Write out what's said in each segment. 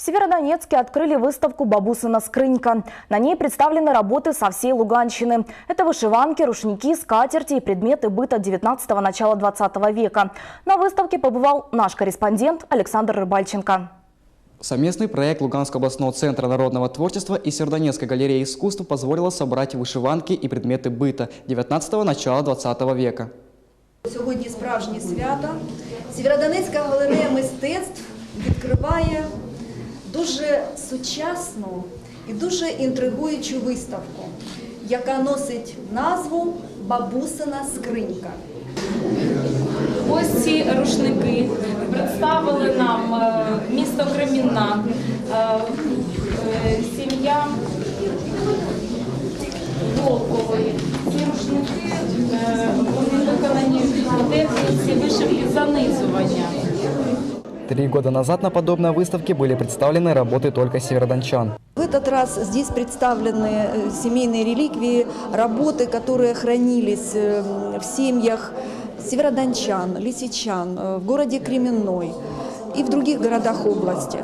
В Северодонецке открыли выставку «Бабусина скрынька». На ней представлены работы со всей Луганщины. Это вышиванки, рушники, скатерти и предметы быта 19-го, начала 20 века. На выставке побывал наш корреспондент Александр Рыбальченко. Совместный проект Луганского областного центра народного творчества и Северодонецкой галереи искусств позволило собрать вышиванки и предметы быта 19-го, начала 20 века. Сьогодні справжнє свято. Сєвєродонецька галерея мистецтв відкриває дуже сучасну і дуже інтригуючу виставку, яка носить назву Бабусина скринька. Ось ці рушники представили нам е, місто Кремінна, е, е, сім'я Волкової. Ці рушники вони виконані в техніці вишивки занизування. Три года назад на подобной выставке были представлены работы только северодончан. В этот раз здесь представлены э, семейные реликвии, работы, которые хранились э, в семьях северодончан, лисичан, э, в городе Кременной и в других городах области.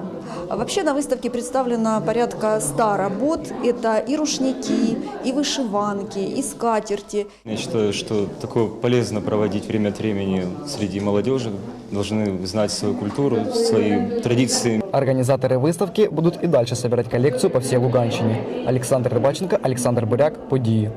Вообще на выставке представлено порядка 100 работ. Это и рушники, и вышиванки, и скатерти. Я считаю, что такое полезно проводить время от времени среди молодежи. Должны знать свою культуру, свои традиции. Организаторы выставки будут и дальше собирать коллекцию по всей Луганщине. Александр Рыбаченко, Александр Буряк, Подии.